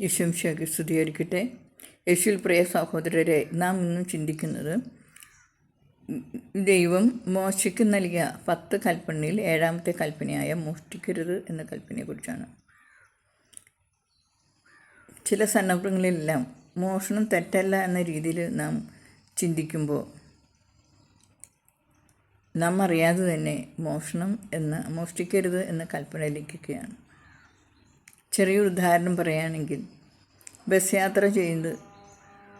യശംശയ്ക്ക് സ്തുതിയായിരിക്കട്ടെ. യേശുവിൽ പ്രിയ സഹോദരരെ നാം ഇന്നും ചിന്തിക്കുന്നത് ദൈവം മോശയ്ക്ക് നൽകിയ പത്ത് കൽപ്പനയിൽ ഏഴാമത്തെ കൽപ്പനയായ മോഷ്ടിക്കരുത് എന്ന കൽപ്പനയെക്കുറിച്ചാണ്. ചില സന്ദർഭങ്ങളിലെല്ലാം മോഷണം തെറ്റല്ല എന്ന രീതിയിൽ നാം ചിന്തിക്കുമ്പോൾ നാം അറിയാതെ തന്നെ മോഷണം എന്ന മോഷ്ടിക്കരുത് എന്ന കൽപ്പനയിലേക്കൊക്കെയാണ്. ചെറിയൊരു ഉദാഹരണം പറയുകയാണെങ്കിൽ ബസ് യാത്ര ചെയ്യുന്നത്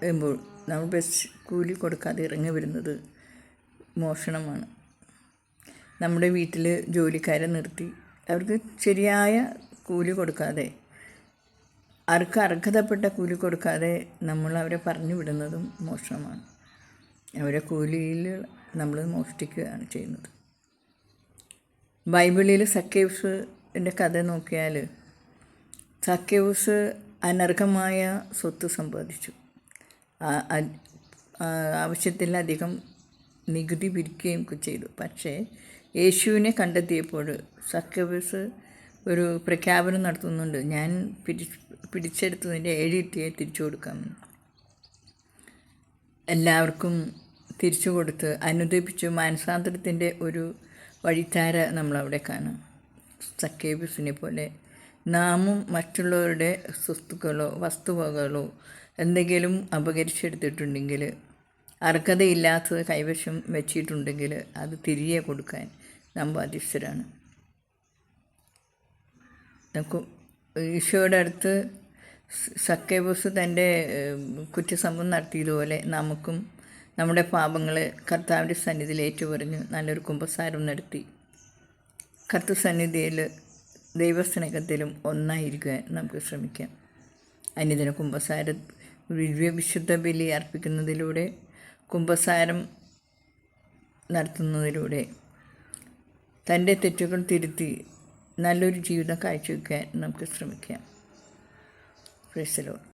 വരുമ്പോൾ നമ്മൾ ബസ് കൂലി കൊടുക്കാതെ ഇറങ്ങി വരുന്നത് മോഷണമാണ്. നമ്മുടെ വീട്ടിൽ ജോലിക്കാരെ നിർത്തി അവർക്ക് ശരിയായ കൂലി കൊടുക്കാതെ അവർക്ക് അർഹതപ്പെട്ട കൂലി കൊടുക്കാതെ നമ്മൾ അവരെ പറഞ്ഞു വിടുന്നതും മോഷണമാണ്. അവരെ കൂലിയിൽ നമ്മൾ മോഷ്ടിക്കുകയാണ് ചെയ്യുന്നത്. ബൈബിളിൽ സക്കേവ്സിന്റെ കഥ നോക്കിയാൽ സക്കേവ്സ് അനർഹമായ സ്വത്ത് സമ്പാദിച്ചു. ആവശ്യത്തിലധികം നികുതി പിരിക്കുകയും ചെയ്തു. പക്ഷേ യേശുവിനെ കണ്ടെത്തിയപ്പോൾ സക്കേവ്സ് ഒരു പ്രഖ്യാപനം നടത്തുന്നുണ്ട്. ഞാൻ പിടി പിടിച്ചെടുത്തതിന്റെ ഏഴിട്ടിയെ തിരിച്ചു കൊടുക്കാമെന്ന് എല്ലാവർക്കും തിരിച്ചു കൊടുത്ത് അനുദപിച്ച് മാനസാന്തരത്തിന്റെ ഒരു വഴിത്താര നമ്മളവിടെ കാണാം. സക്കേബിസിനെ പോലെ നാമും മറ്റുള്ളവരുടെ സ്വത്തുക്കളോ വസ്തുവകളോ എന്തെങ്കിലും അപകരിച്ചെടുത്തിട്ടുണ്ടെങ്കിൽ അർഹതയില്ലാത്തത് കൈവശം വെച്ചിട്ടുണ്ടെങ്കിൽ അത് തിരികെ കൊടുക്കാൻ നാം ബാധ്യസ്ഥരാണ്. നമുക്ക് ഈശോയുടെ അടുത്ത് സക്കേബോസ് തന്റെ കുറ്റസംഭവം നടത്തിയതുപോലെ നമുക്കും നമ്മുടെ പാപങ്ങൾ കർത്താവിന്റെ സന്നിധിയിൽ ഏറ്റുപറഞ്ഞു നല്ലൊരു കുമ്പസാരം നടത്തി. കർത്ത സന്നിധിയിൽ ദൈവസ്നേഹത്തിലും ഒന്നായിരിക്കാൻ നമുക്ക് ശ്രമിക്കാം. അന്യദിന കുംഭസാര വിശുദ്ധ ബലി അർപ്പിക്കുന്നതിലൂടെ കുംഭസാരം നടത്തുന്നതിലൂടെ തന്റെ തെറ്റുകൾ തിരുത്തി നല്ലൊരു ജീവിതം കാഴ്ചവെക്കാൻ നമുക്ക് ശ്രമിക്കാം. പ്രൈസലോ